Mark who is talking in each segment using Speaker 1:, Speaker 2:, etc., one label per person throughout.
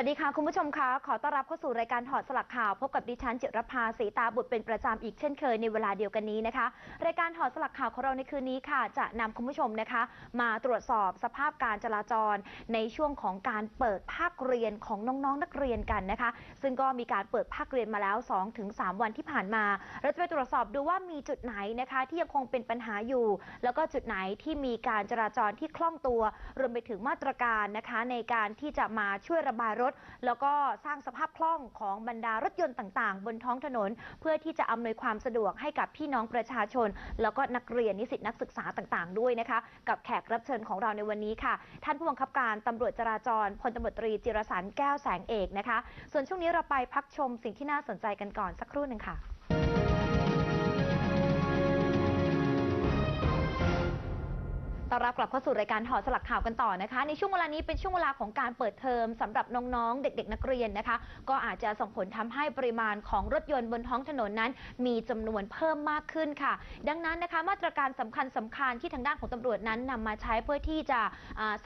Speaker 1: วัสดีค่ะคุณผู้ชมคะขอต้อนรับเข้าสู่รายการถอดสลักข่าว พบกับดิฉันจิรภาสีตาบุตรเป็นประจำอีกเช่นเคยในเวลาเดียวกันนี้นะคะ รายการถอดสลักข่าวของเราในคืนนี้ค่ะ จะนำคุณผู้ชมนะคะ มาตรวจสอบสภาพการจราจรในช่วงของการเปิดภาคเรียนของน้องๆนักเรียนกันนะคะ ซึ่งก็มีการเปิดภาคเรียนมาแล้ว 2-3 วันที่ผ่านมา เราจะไปตรวจสอบดูว่ามีจุดไหนนะคะ ที่ยังคงเป็นปัญหาอยู่ แล้วก็จุดไหนที่มีการจราจรที่คล่องตัว รวมไปถึงมาตรการนะคะ ในการที่จะมาช่วยระบายรถแล้วก็สร้างสภาพคล่องของบรรดารถยนต์ต่างๆ บนท้องถนน เพื่อที่จะอำนวยความสะดวกให้กับพี่น้องประชาชน แล้วก็นักเรียนนิสิตนักศึกษาต่างๆ ด้วยนะคะ กับแขกรับเชิญของเราในวันนี้ค่ะ ท่านผู้บังคับการตำรวจจราจรพลตำรวจตรีจิรสันแก้วแสงเอกนะคะ ส่วนช่วงนี้เราไปพักชมสิ่งที่น่าสนใจกันก่อนสักครู่หนึ่งค่ะ อนรับกลับเข้าสู่รายการถอดสลักข่าวกันต่อนะคะ ในช่วงเวลานี้เป็นช่วงเวลาของการเปิดเทอมสำหรับน้องๆ เด็ก ๆ นักเรียนนะคะ ก็อาจจะส่งผลทำให้ปริมาณของรถยนต์บนท้องถนนนั้น มีจำนวนเพิ่มมากขึ้นค่ะ ดังนั้นนะคะมาตรการสำคัญสำคัญที่ทางด้านของตำรวจนั้นนำมาใช้เพื่อที่จะ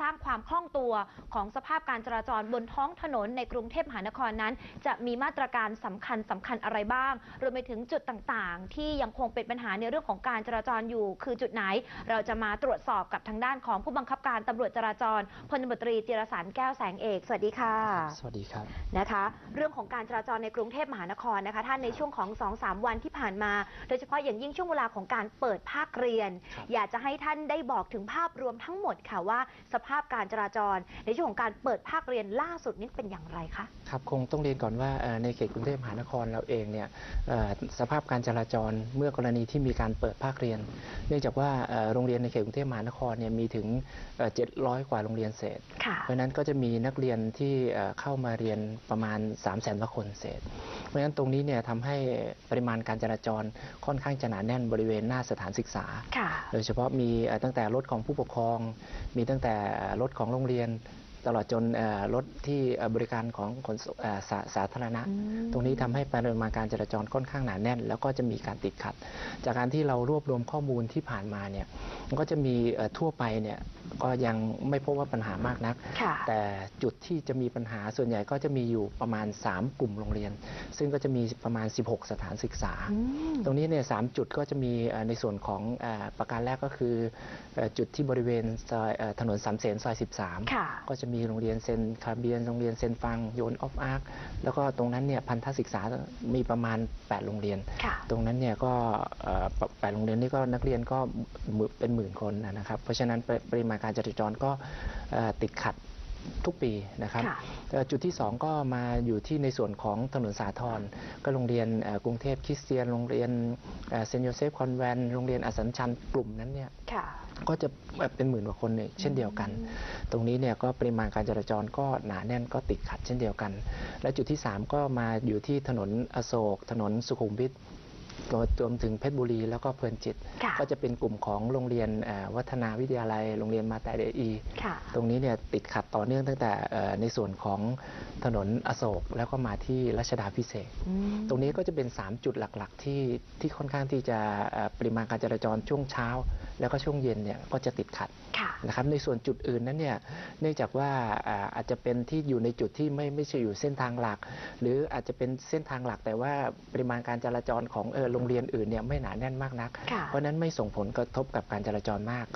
Speaker 1: สร้างความคล่องตัวของสภาพการจราจรบนท้องถนนในกรุงเทพมหานครนั้น จะมีมาตรการสำคัญสำคัญอะไรบ้าง รวมไปถึงจุดต่างๆ ที่ยังคงเป็นปัญหาในเรื่องของการจราจรอยู่ คือจุดไหนเราจะมาตรวจสอบกับทางด้านของผู้บังคับการตำรวจจราจรพลตำรวจตรีจิรสันแก้วแสงเอก สวัสดีค่ะ
Speaker 2: สวัสดีครับ
Speaker 1: นะคะ เรื่องของการจราจรในกรุงเทพมหานครนะคะท่านในช่วงของ2-3วันที่ผ่านมา โดยเฉพาะอย่างยิ่งช่วงเวลาของการเปิดภาคเรียน
Speaker 2: ครับ
Speaker 1: อยากจะให้ท่านได้บอกถึงภาพรวมทั้งหมดค่ะว่า สภาพการจราจร ในช่วงของการเปิดภาคเรียนล่าสุดนี้เป็นอย่างไรคะ
Speaker 2: ครับคงต้องเรียนก่อนว่าเอ่อในเขตกรุงเทพมหานครเราเองเนี่ยเอ่อสภาพการจราจรเมื่อกรณีที่มีการเปิดภาคเรียน เนื่องจากว่าเอ่อโรงเรียนในเขตกรุงเทพมหานครเนี่ยมีถึงเอ่อ700 กว่าโรงเรียนเศษ
Speaker 1: ค่ะ
Speaker 2: เพราะฉะนั้นก็จะมีนักเรียนที่เอ่อเข้ามาเรียนประมาณ 3 0 0 0 0 0กว่าคนเศษ เพราะฉะนั้นตรงนี้เนี่ยทำให้ปริมาณการจราจรค่อนข้างจะหนาแน่นบริเวณหน้าสถานศึกษา
Speaker 1: ค่ะ
Speaker 2: โดยเฉพาะมีเอ่อตั้งแต่รถของผู้ปกครอง มีตั้งแต่รถของโรงเรียน ตลอดจนเอ่อรถที่เอ่อบริการของขนส่งเอ่อสาสาธารณะ
Speaker 1: อืม
Speaker 2: ตรงนี้ทำให้ปริมาณการจราจรค่อนข้างหนาแน่น แล้วก็จะมีการติดขัด จากการที่เรารวบรวมข้อมูลที่ผ่านมาเนี่ยมันก็จะมีเอ่อทั่วไปเนี่ยก็ยังไม่พบว่าปัญหามากนัก
Speaker 1: ค่ะ
Speaker 2: แต่จุดที่จะมีปัญหาส่วนใหญ่ก็จะมีอยู่ประมาณ 3 กลุ่มโรงเรียน ซึ่งก็จะมีประมาณ 16 สถานศึกษา
Speaker 1: อืม
Speaker 2: ตรงนี้เนี่ยสามจุดก็จะมีเอ่อในส่วนของเอ่อประการแรกก็คือเอ่อจุดที่บริเวณซอยเอ่อถนนสามเสนซอย 13
Speaker 1: ค่ะ
Speaker 2: ก็จะมีโรงเรียนเซนคาเบียน โรงเรียนเซนฟังโยนออฟอาร์คแล้วก็ตรงนั้นเนี่ยพันธศึกษามีประมาณ 8 โรงเรียน
Speaker 1: ค่ะ
Speaker 2: ตรงนั้นเนี่ยก็เอ่อปแปดโรงเรียนนี่ก็นักเรียนก็หมื่นเป็นหมื่นคนนะครับ เพราะฉะนั้นปริปริมาณการจราจรก็เอ่อติดขัดทุกปีนะครับ
Speaker 1: ค่ะ
Speaker 2: เอ่อจุดที่ 2 ก็มาอยู่ที่ในส่วนของถนนสาทรก็โรงเรียนเอ่อกรุงเทพคริสเตียน โรงเรียนเซนต์โยเซฟคอนแวนต์โรงเรียนอสสัมชัญกลุ่มนั้นเนี่ย
Speaker 1: ค่ะ
Speaker 2: ก็จะเป็นหมื่นกว่าคนเนี่ยเช่นเดียวกัน ตรงนี้เนี่ยก็ปริมาณการจราจรก็หนาแน่นก็ติดขัดเช่นเดียวกัน และจุดที่ 3 ก็มาอยู่ที่ถนนอโศก ถนนสุขุมวิท รวมรวมถึงเพชรบุรีแล้วก็เพลินจิต
Speaker 1: ค่ะ
Speaker 2: ก็จะเป็นกลุ่มของโรงเรียนเอ่อวัฒนาวิทยาลัย โรงเรียนมาแต่เดอี
Speaker 1: ค่ะ
Speaker 2: ตรงนี้เนี่ยติดขัดต่อเนื่องตั้งแต่เอ่อในส่วนของถนนอโศกแล้วก็มาที่รัชดาพิเศษก
Speaker 1: อืม
Speaker 2: ตรงนี้ก็จะเป็น 3 จุดหลักๆ ที่ที่ค่อนข้างที่จะเอ่อปริมาณการจราจรช่วงเช้า แล้วก็ช่วงเย็นเนี่ยก็จะติดขัด
Speaker 1: ค่ะ
Speaker 2: นะครับในส่วนจุดอื่นนั้นเนี่ยเนื่องจากว่าอ่าอาจจะเป็นที่อยู่ในจุดที่ไม่ไม่ใช่อยู่เส้นทางหลัก หรืออาจจะเป็นเส้นทางหลักแต่ว่าปริมาณการจราจรของเออโรงเรียนอื่นเนี่ยไม่หนาแน่นมากนัก
Speaker 1: ค่ะ
Speaker 2: เพราะฉะนั้นไม่ส่งผลกระทบกับการจราจรมาก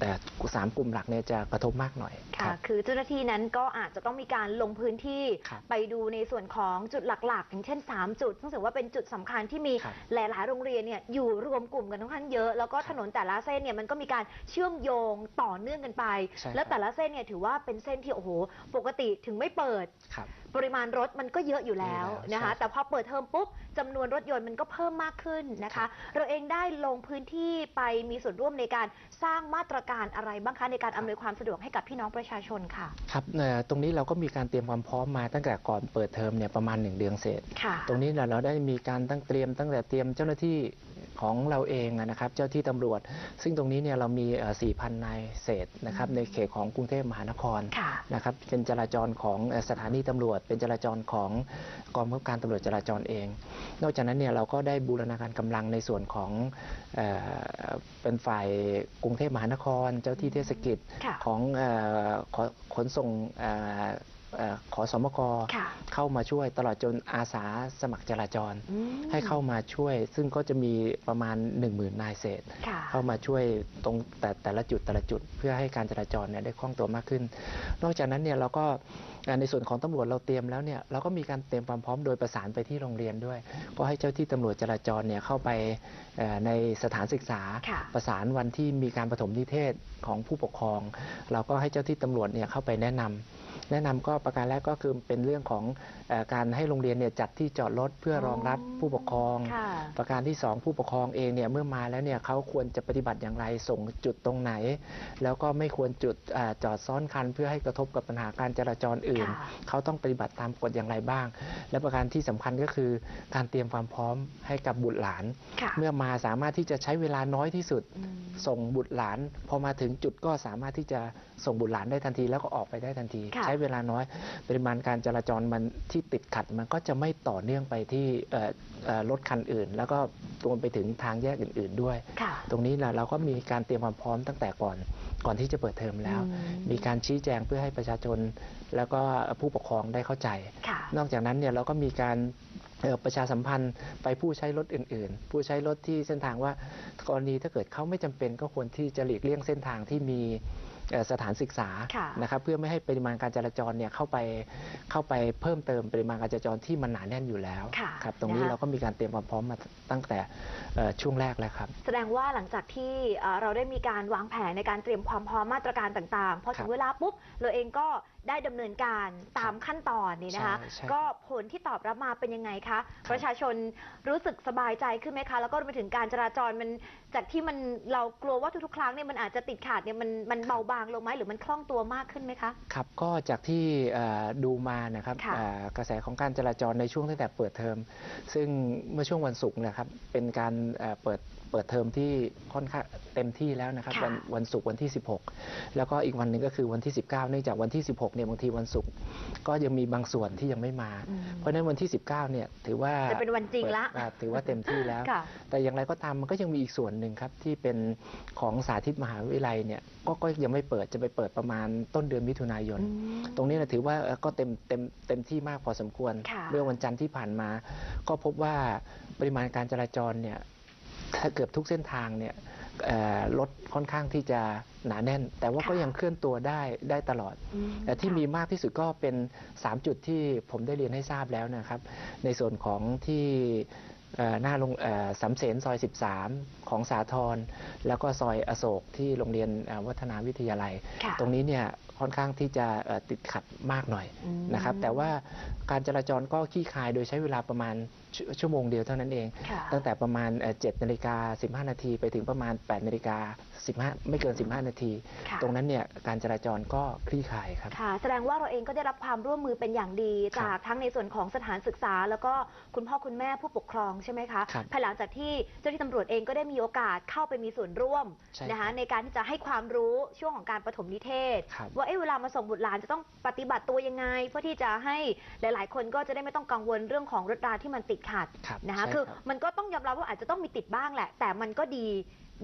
Speaker 2: แต่สามกลุ่มหลักเนี่ยจะกระทบมากหน่อย
Speaker 1: ค่ะ
Speaker 2: รับ
Speaker 1: คือเจ้าหน้าที่นั้นก็อาจจะต้องมีการลงพื้นที่
Speaker 2: ครับ
Speaker 1: ไปดูในส่วนของจุดหลักๆ อย่างเช่น 3 จุด ซึ่งถือว่าเป็นจุดสำคัญที่มี
Speaker 2: ครับ
Speaker 1: หลายๆ โรงเรียนเนี่ยอยู่รวมกลุ่มกันค่อนข้างเยอะ แล้วก็ถนนแต่ละเส้นเนี่ยมันก็มีการเชื่อมโยงต่อเนื่องกันไป
Speaker 2: ใช่ครับ
Speaker 1: แล้วแต่ละเส้นเนี่ยถือว่าเป็นเส้นที่โอ้โห ปกติถึงไม่เปิด
Speaker 2: ครับ
Speaker 1: ปริมาณรถมันก็เยอะอยู่แล้ว
Speaker 2: เยอะแล้ว
Speaker 1: นะคะ
Speaker 2: ใช่
Speaker 1: แต่พอเปิดเทอมปุ๊บจำนวนรถยนต์มันก็เพิ่มมากขึ้นนะ
Speaker 2: ครั
Speaker 1: คะ
Speaker 2: บ
Speaker 1: เราเองได้ลงพื้นที่ไปมีส่วนร่วมในการสร้างมาตรการอะไรบ้างคะในการอำนวยความสะดวกให้กับพี่น้องประชาชนค่ะ
Speaker 2: ครับเอ่อตรงนี้เราก็มีการเตรียมความพร้อมมาตั้งแต่ก่อนเปิดเทอมเนี่ยประมาณ 1 เดือนเศษ
Speaker 1: ค่ะ
Speaker 2: ตรงนี้เราเราได้มีการตั้งเตรียมตั้งแต่เตรียมเจ้าหน้าที่ ของเราเองอะนะครับ เจ้าที่ตำรวจ ซึ่งตรงนี้เนี่ยเรามีเอ่อ4,000 นายเศษนะครับในเขตของกรุงเทพมหานคร
Speaker 1: ค่ะ
Speaker 2: นะครับเป็นจราจรของเอ่อสถานีตำรวจ เป็นจราจรของกองบังคับการตำรวจจราจรเอง นอกจากนั้นเนี่ยเราก็ได้บูรณาการกำลังในส่วนของเอ่อเป็นฝ่ายกรุงเทพมหานคร เจ้าที่เทศกิจ
Speaker 1: ค่ะ
Speaker 2: ของเอ่อขอขนส่งเอ่อเอ่อ ขอสมก
Speaker 1: ค่ะ
Speaker 2: เข้ามาช่วยตลอดจนอาสาสมัครจราจร
Speaker 1: อืม
Speaker 2: ให้เข้ามาช่วย ซึ่งก็จะมีประมาณ 1 0,000นายเศษ
Speaker 1: ค่ะ
Speaker 2: เข้ามาช่วยตรงแต่แต่ละจุดแต่ละจุด เพื่อให้การจราจรเนี่ยได้คล่องตัวมากขึ้น นอกจากนั้นเนี่ยเราก็เอ่อในส่วนของตำรวจเราเตรียมแล้วเนี่ยเราก็มีการเตรียมความพร้อมโดยประสานไปที่โรงเรียนด้วย ก็ให้เจ้าที่ตำรวจจราจรเนี่ยเข้าไปเอ่อในสถานศึกษา
Speaker 1: ค่ะ
Speaker 2: ประสานวันที่มีการปฐมนิเทศของผู้ปกครอง เราก็ให้เจ้าที่ตำรวจเนี่ยเข้าไปแนะนำ แนะนำก็ประการแรกก็คือเป็นเรื่องของเออการให้โรงเรียนเนี่ยจัดที่จอดรถเพื่อรองรับผู้ปกครอง
Speaker 1: ค่ะ
Speaker 2: ประการที่ 2 ผู้ปกครองเองเนี่ยเมื่อมาแล้วเนี่ยเขาควรจะปฏิบัติอย่างไรส่งจุดตรงไหน แล้วก็ไม่ควรจุดอาจอดซ้อนคัน เพื่อให้กระทบกับปัญหาการจราจรอื่น
Speaker 1: ค่ะ
Speaker 2: เขาต้องปฏิบัติตามกฎอย่างไรบ้าง และประการที่สำคัญก็คือการเตรียมความพร้อมให้กับบุตรหลาน
Speaker 1: ค่ะ
Speaker 2: เมื่อมาสามารถที่จะใช้เวลาน้อยที่สุด
Speaker 1: อืม
Speaker 2: ส่งบุตรหลาน พอมาถึงจุดก็สามารถที่จะส่งบุตรหลานได้ทันทีแล้วก็ออกไปได้ทันที
Speaker 1: ค่ะ
Speaker 2: ใช้เวลาน้อย ปริมาณการจราจรมันที่ติดขัดมันก็จะไม่ต่อเนื่องไปที่เอ่อเอ่อรถคันอื่น แล้วก็รวมไปถึงทางแยกอื่น ๆด้วย
Speaker 1: ค่ะ
Speaker 2: ตรงนี้นะเราก็มีการเตรียมความพร้อมตั้งแต่ก่อนก่อนที่จะเปิดเทอมแล้ว
Speaker 1: อืม
Speaker 2: มีการชี้แจงเพื่อให้ประชาชน แล้วก็ผู้ปกครองได้เข้าใจ
Speaker 1: ค่ะ
Speaker 2: นอกจากนั้นเนี่ยเราก็มีการเอ่อประชาสัมพันธ์ไปผู้ใช้รถอื่น ๆ ผู้ใช้รถที่เส้นทางว่ากรณีถ้าเกิดเขาไม่จำเป็นก็ควรที่จะหลีกเลี่ยงเส้นทางที่มีเอ่อ สถานศึกษา
Speaker 1: ค่ะ
Speaker 2: นะครับเพื่อไม่ให้ปริมาณการจราจรเนี่ยเข้าไปเข้าไปเพิ่มเติมปริมาณการจราจรที่มันหนาแน่นอยู่แล้ว
Speaker 1: ค่ะ
Speaker 2: ครับตรงนี้
Speaker 1: นะคะ
Speaker 2: เราก็มีการเตรียมความพร้อมมาตั้งแต่เอ่อช่วงแรกแล้วครับ
Speaker 1: แสดงว่าหลังจากที่เอ่อเราได้มีการวางแผนในการเตรียมความพร้อมมาตรการต่างๆพอถึ
Speaker 2: ครั
Speaker 1: ง
Speaker 2: บ
Speaker 1: เวลาปุ๊บเราเองก็ ได้ดำเนินการตามขั้นตอนนี่นะคะ
Speaker 2: ใช่ใช่
Speaker 1: ก็ผลที่ตอบรับมาเป็นยังไงคะ ประชาชนรู้สึกสบายใจขึ้นไหมคะ แล้วก็รวมไปถึงการจราจรมันจากที่มันเรากลัวว่าทุกๆ ครั้งเนี่ยมันอาจจะติดขัดเนี่ยมันมันเบาบางลงไหมหรือมันคล่องตัวมากขึ้นไหมคะ
Speaker 2: ครับก็จากที่เอ่อดูมานะครับ
Speaker 1: ค่ะ
Speaker 2: เอ่อกระแสของการจราจรในช่วงตั้งแต่เปิดเทอม ซึ่งเมื่อช่วงวันศุกร์นะครับเป็นการเอ่อเปิดเปิดเทอมที่ค่อนข้างเต็มที่แล้วนะครับ
Speaker 1: ค่ะ
Speaker 2: วันวันศุกร์วันที่ 16 แล้วก็อีกวันหนึ่งก็คือวันที่ 19 เนื่องจากวันที่ 16เนี่ยบางทีวันศุกร์ก็ยังมีบางส่วนที่ยังไม่มา
Speaker 1: อืม
Speaker 2: เพราะฉะนั้นวันที่ 19เนี่ยถือว่า
Speaker 1: จะเป็นวันจริงละ
Speaker 2: เปิดอ่าถือว่าเต็มที่แล้ว
Speaker 1: ค่ะ
Speaker 2: แต่อย่างไรก็ตามมันก็ยังมีอีกส่วนหนึ่งครับที่เป็นของสาธิตมหาวิทยาลัยเนี่ยก็ก็ยังไม่เปิดจะไปเปิดประมาณต้นเดือนมิถุนายน
Speaker 1: อืม
Speaker 2: ตรงนี้นะถือว่าเอ่อก็เต็มเต็มเต็มที่มากพอสมควร
Speaker 1: ค่ะ
Speaker 2: เมื่อวันจันทร์ที่ผ่านมา ก็พบว่าปริมาณการจราจรเนี่ยถ้าเกือบทุกเส้นทางเนี่ยเอ่อ รถค่อนข้างที่จะหนาแน่น แต่ว่าก็
Speaker 1: ค่ะ
Speaker 2: ยังเคลื่อนตัวได้ได้ตลอด
Speaker 1: อืม
Speaker 2: แต่ที่
Speaker 1: ค่ะ
Speaker 2: มีมากที่สุดก็เป็น 3 จุดที่ผมได้เรียนให้ทราบแล้วนะครับ ในส่วนของที่เอ่อหน้าโรงเอ่อสำเสนซอย 13 ของสาทรแล้วก็ซอยอโศกที่โรงเรียนเอ่อวัฒนาวิทยาลัย
Speaker 1: ค่ะ
Speaker 2: ตรงนี้เนี่ย ค่อนข้างที่จะเอ่อติดขัดมากหน่อย
Speaker 1: อืม
Speaker 2: นะครับ แต่ว่าการจราจรก็ขี้คายโดยใช้เวลาประมาณชวชั่วโมงเดียวเท่านั้นเอง
Speaker 1: ค่ะ
Speaker 2: ตั้งแต่ประมาณเอ่อ7นาฬิกา15 นาทีไปถึงประมาณ8นาฬิกา15 ไม่เกิน 15 นาที
Speaker 1: ค่ะ
Speaker 2: ตรงนั้นเนี่ยการจราจรก็คลี่คลายครับ
Speaker 1: ค่ะ แสดงว่าเราเองก็ได้รับความร่วมมือเป็นอย่างดี
Speaker 2: ครับ
Speaker 1: จากทั้งในส่วนของสถานศึกษา แล้วก็คุณพ่อคุณแม่ผู้ปกครองใช่ไหมคะ
Speaker 2: ครับ
Speaker 1: ภายหลังจากที่เจ้าหน้าที่ตำรวจเองก็ได้มีโอกาสเข้าไปมีส่วนร่วม
Speaker 2: ใช่
Speaker 1: นะ
Speaker 2: ครั
Speaker 1: คะ
Speaker 2: บ
Speaker 1: ในการที่จะให้ความรู้ช่วงของการปฐมนิเทศ
Speaker 2: ครับ
Speaker 1: ว่าเอ๊ะเวลามาส่งบุตรหลานจะต้องปฏิบัติตัวยังไง เพื่อที่จะให้หลาย ๆ คนก็จะได้ไม่ต้องกังวลเรื่องของรถราที่มันติดขัด
Speaker 2: ครับ
Speaker 1: นะคะ
Speaker 2: ใช่
Speaker 1: คือ
Speaker 2: รับ
Speaker 1: มันก็ต้องยอมรับว่าอาจจะต้องมีติดบ้างแหละ แต่มันก็ดี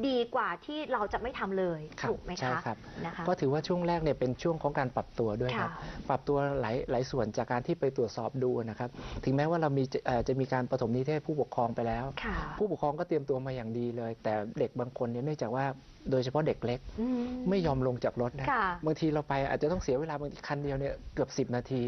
Speaker 1: ดีกว่าที่เราจะไม่ทำเลย
Speaker 2: ครับ
Speaker 1: ถูกไหม
Speaker 2: ใช่
Speaker 1: คะ
Speaker 2: ครับ
Speaker 1: นะคะ
Speaker 2: ก็ถือว่าช่วงแรกเนี่ยเป็นช่วงของการปรับตัวด้วยครับ
Speaker 1: ค่ะ
Speaker 2: ปรับตัวหลายหลายส่วนจากการที่ไปตรวจสอบดูนะครับ ถึงแม้ว่าเรามีจะเอ่อจะมีการปฐมนิเทศผู้ปกครองไปแล้ว
Speaker 1: ค่ะ
Speaker 2: ผู้ปกครองก็เตรียมตัวมาอย่างดีเลย แต่เด็กบางคนเนี่ยเนื่องจากว่า โดยเฉพาะเด็กเล็ก
Speaker 1: อื
Speaker 2: ไม่ยอมลงจากรถนะ
Speaker 1: ค่ะ
Speaker 2: บางทีเราไปอาจจะต้องเสียเวลาบางทีคันเดียวเนี่ยเกือบ 10 นาที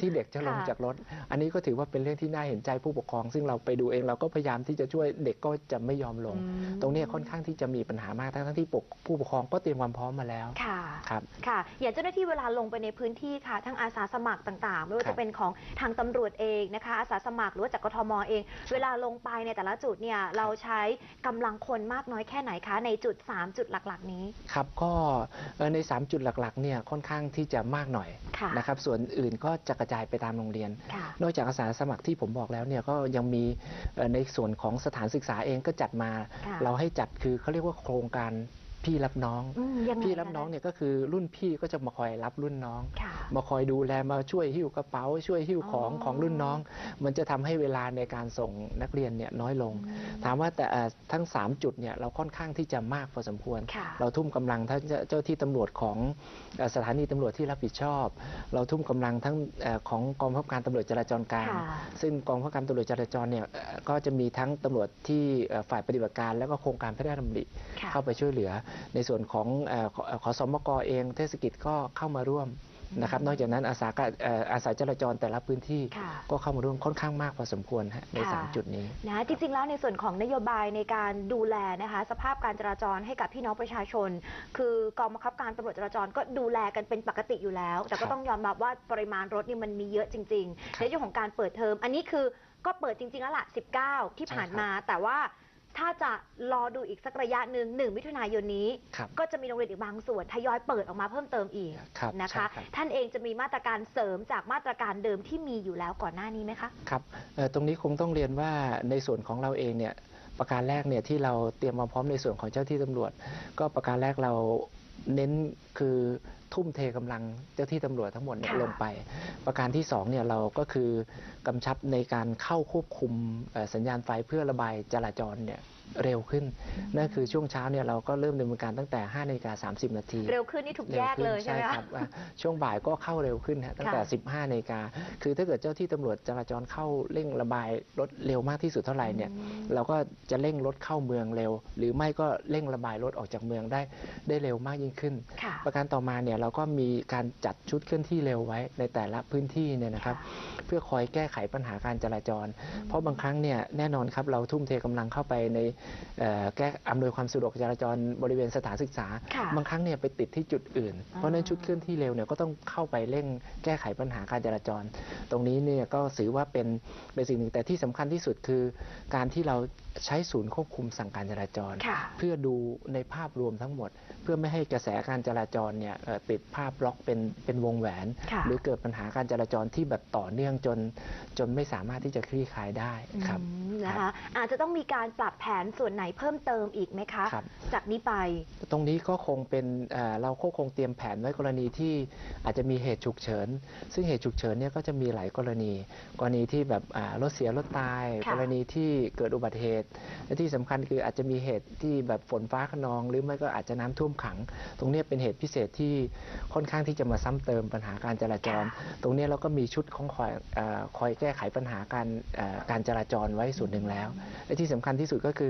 Speaker 2: ที่เด็กจะลง
Speaker 1: ค่ะ
Speaker 2: จากรถ อันนี้ก็ถือว่าเป็นเรื่องที่น่าเห็นใจผู้ปกครอง ซึ่งเราไปดูเองเราก็พยายามที่จะช่วยเด็กก็จะไม่ยอมลง
Speaker 1: อืม
Speaker 2: ตรงเนี้ยค่อนข้างที่จะมีปัญหามากทั้งๆที่ปกผู้ปกครองก็เตรียมความพร้อมมาแล้ว
Speaker 1: ค่ะ
Speaker 2: ครับ
Speaker 1: ค่ะ อย่างเจ้าหน้าที่เวลาลงไปในพื้นที่ค่ะทั้งอาสาสมัครต่างๆ ไม่ว่า
Speaker 2: ครั
Speaker 1: จะ
Speaker 2: บ
Speaker 1: เป็นของทางตำรวจเองนะคะอาสาสมัครหรือว่าจากกทมเอง เวลาลงไปในแต่ละจุดเนี่ยเราใช้กำลังคนมากน้อยแค่ไหนคะในจุด3จุดหลัก ๆ นี้
Speaker 2: ครับก็เอ่อใน 3 จุดหลักๆเนี่ยค่อนข้างที่จะมากหน่อย
Speaker 1: ค่ะ
Speaker 2: นะครับส่วนอื่นก็จะกระจายไปตามโรงเรียน
Speaker 1: ค่ะ
Speaker 2: นอกจากอาสาสมัครที่ผมบอกแล้วเนี่ยก็ยังมีเอ่อในส่วนของสถานศึกษาเองก็จัดมา
Speaker 1: ค่ะ
Speaker 2: เราให้จัดคือเขาเรียกว่าโครงการ พี่รับน้อง
Speaker 1: อืมยังไง
Speaker 2: พี่รับน้อง
Speaker 1: คะ
Speaker 2: เนี่ยก็คือรุ่นพี่ก็จะมาคอยรับรุ่นน้อง
Speaker 1: ค่ะ
Speaker 2: มาคอยดูแลมาช่วยหิ้วกระเป๋า ช่วยหิ้วของ
Speaker 1: อ๋อ
Speaker 2: ของรุ่นน้อง มันจะทำให้เวลาในการส่งนักเรียนเนี่ยน้อยลง ถามว่าแต่เอ่อทั้ง 3 จุดเนี่ยเราค่อนข้างที่จะมากพอสมควร
Speaker 1: ค่ะ
Speaker 2: เราทุ่มกำลังทั้งเจ้าเจ้าที่ตำรวจของเอ่อสถานีตำรวจที่รับผิดชอบ เราทุ่มกำลังทั้งเอ่อของกองบังคับการตำรวจจราจรกลาง
Speaker 1: ค่ะ
Speaker 2: ซึ่งกองบังคับการตำรวจจราจรเนี่ยเอ่อก็จะมีทั้งตำรวจที่เอ่อฝ่ายปฏิบัติการแล้วก็โครงการพระราชดำริ
Speaker 1: ค่ะ
Speaker 2: เข้าไปช่วยเหลือในส่วนของเอ่อขอเอ่อขอสมกเองเทศกิจก็เข้ามาร่วมนะครับนอกจากนั้นอาสาก็เอ่ออาสาจราจรแต่ละพื้นที่
Speaker 1: ค่ะ
Speaker 2: ก็เข้ามาร่วมค่อนข้างมากพอสมควรฮะใน
Speaker 1: ค่ะ
Speaker 2: สามจุดนี้
Speaker 1: นะจริงๆแล้วในส่วนของนโยบายในการดูแลนะคะสภาพการจราจรให้กับพี่น้องประชาชน คือกองบังคับการตำรวจจราจรก็ดูแลกันเป็นปกติอยู่แล้ว แต่
Speaker 2: ครั
Speaker 1: ก็
Speaker 2: บ
Speaker 1: ต้องยอมรับว่าปริมาณรถนี่มันมีเยอะจริงๆ
Speaker 2: ครับ
Speaker 1: ในเรื่องของการเปิดเทอมอันนี้คือก็เปิดจริงๆแล้วล่ะ19 ที่ผ่าน
Speaker 2: ใช่ครับ
Speaker 1: มาแต่ว่า ถ้าจะรอดูอีกสักระยะหนึ่งหนึ่งมิถุนายนนี้
Speaker 2: ครับ
Speaker 1: ก็จะมีโรงเรียนอีกบางส่วนทยอยเปิดออกมาเพิ่มเติมอีก
Speaker 2: ครับ
Speaker 1: นะคะ
Speaker 2: ใช่รับ
Speaker 1: ท่านเองจะมีมาตรการเสริมจากมาตรการเดิมที่มีอยู่แล้วก่อนหน้านี้ไหมคะ
Speaker 2: ครับเอ่อตรงนี้คงต้องเรียนว่าในส่วนของเราเองเนี่ยประการแรกเนี่ยที่เราเตรียมมาพร้อมในส่วนของเจ้าที่ตำรวจ ก็ประการแรกเราเน้นคือ ทุ่มเทกำลังเจ้าที่ตำรวจทั้งหมดเนี่ย
Speaker 1: ค่ะ
Speaker 2: ลงไป ประการที่สองเนี่ยเราก็คือกำชับในการเข้าควบคุมเอ่อสัญญาณไฟเพื่อระบายจราจรเนี่ย เร็วขึ้น นั่นคือช่วงเช้าเนี่ยเราก็เริ่มดำเนินการตั้งแต่5นาฬิกา30 นาที
Speaker 1: เร็วขึ้นนี่ถูกแยกเลยใช่ไหม
Speaker 2: ค
Speaker 1: คะ
Speaker 2: รับว่าช่วงบ่ายก็เข้าเร็วขึ้นฮะตั้งแต่
Speaker 1: ค่ะ
Speaker 2: 15นาฬิกาคือถ้าเกิดเจ้าที่ตำรวจจราจรเข้าเร่งระบายรถเร็วมากที่สุดเท่าไหร่เนี่ย
Speaker 1: อืม
Speaker 2: เราก็จะเร่งรถเข้าเมืองเร็ว หรือไม่ก็เร่งระบายรถออกจากเมืองได้ได้เร็วมากยิ่งขึ้น
Speaker 1: ค่ะ
Speaker 2: ประการต่อมาเนี่ยเราก็มีการจัดชุดเคลื่อนที่เร็วไว้ในแต่ละพื้นที่เนี่ยนะครับเพื่อคอยแก้ไขปัญหาการจราจร เพราะบางครั้งเนี่ยแน่นอนครับเราทุ่มเทกำลังเข้าไปในเอ่อแก้อำนวยความสะดวกจราจรบริเวณสถานศึกษา
Speaker 1: ค่ะ
Speaker 2: บางครั้งเนี่ยไปติดที่จุดอื่น
Speaker 1: อ่า
Speaker 2: เพราะฉะนั้นชุดเคลื่อนที่เร็วเนี่ยก็ต้องเข้าไปเร่งแก้ไขปัญหาการจราจร ตรงนี้เนี่ยก็ถือว่าเป็นเป็นสิ่งหนึ่งแต่ที่สำคัญที่สุดคือ การที่เราใช้ศูนย์ควบคุมสั่งการจราจร
Speaker 1: ค่ะ
Speaker 2: เพื่อดูในภาพรวมทั้งหมด เพื่อไม่ให้กระแสการจราจรเนี่ยเอ่อติดภาพล็อกเป็นเป็นวงแหวน
Speaker 1: ค่ะ
Speaker 2: หรือเกิดปัญหาการจราจรที่แบบต่อเนื่องจนจนไม่สามารถที่จะคลี่คลายได้ครับ
Speaker 1: อืมนะคะอาจจะต้องมีการปรับแผนส่วนไหนเพิ่มเติมอีกไหมคะ
Speaker 2: ครับ
Speaker 1: จากนี้ไป
Speaker 2: ตรงนี้ก็คงเป็นเอ่อเราก็คงเตรียมแผนไว้กรณีที่อาจจะมีเหตุฉุกเฉิน ซึ่งเหตุฉุกเฉินเนี่ยก็จะมีหลายกรณี กรณีที่แบบอ่ารถเสียรถตาย
Speaker 1: ค่ะ
Speaker 2: กรณีที่เกิดอุบัติเหตุ และที่สำคัญคืออาจจะมีเหตุที่แบบฝนฟ้าขนอง หรือไม่ก็อาจจะน้ำท่วมขัง ตรงเนี้ยเป็นเหตุพิเศษที่ค่อนข้างที่จะมาซ้ำเติมปัญหาการจราจร ตรงเนี้ยเราก็มีชุดของคอยเออคอยแก้ไขปัญหาการเอ่อการจราจรไว้ส่วนหนึ่งแล้ว และที่สำคัญที่สุดก็คือ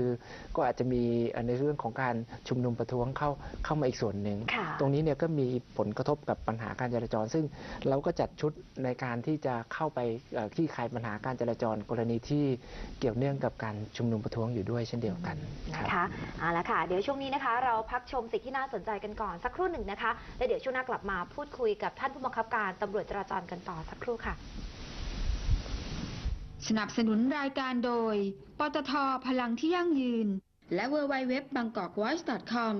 Speaker 2: ก็อาจจะมีเอ่อในเรื่องของการชุมนุมประท้วงเข้าเข้ามาอีกส่วนหนึ่ง
Speaker 1: ค่ะ
Speaker 2: ตรงนี้เนี่ยก็มีผลกระทบกับปัญหาการจราจร ซึ่งเราก็จัดชุดในการที่จะเข้าไปเอ่อคลี่คลายปัญหาการจราจรกรณีที่เกี่ยวเนื่องกับการชุมนุมประท้วงอยู่ด้วยเช่นเดียวกันครับ
Speaker 1: นะคะเอาละค่ะ เดี๋ยวช่วงนี้นะคะ เราพักชมสิ่งที่น่าสนใจกันก่อนสักครู่หนึ่งนะคะแล้วเดี๋ยวช่วงหน้ากลับมาพูดคุยกับท่านผู้บังคับการตำรวจจราจรกันต่อสักครู่ค่ะ
Speaker 3: สนับสนุนรายการโดย ปตทพลังที่ยั่งยืน และ w w w b a n g k o k w a t c h c o m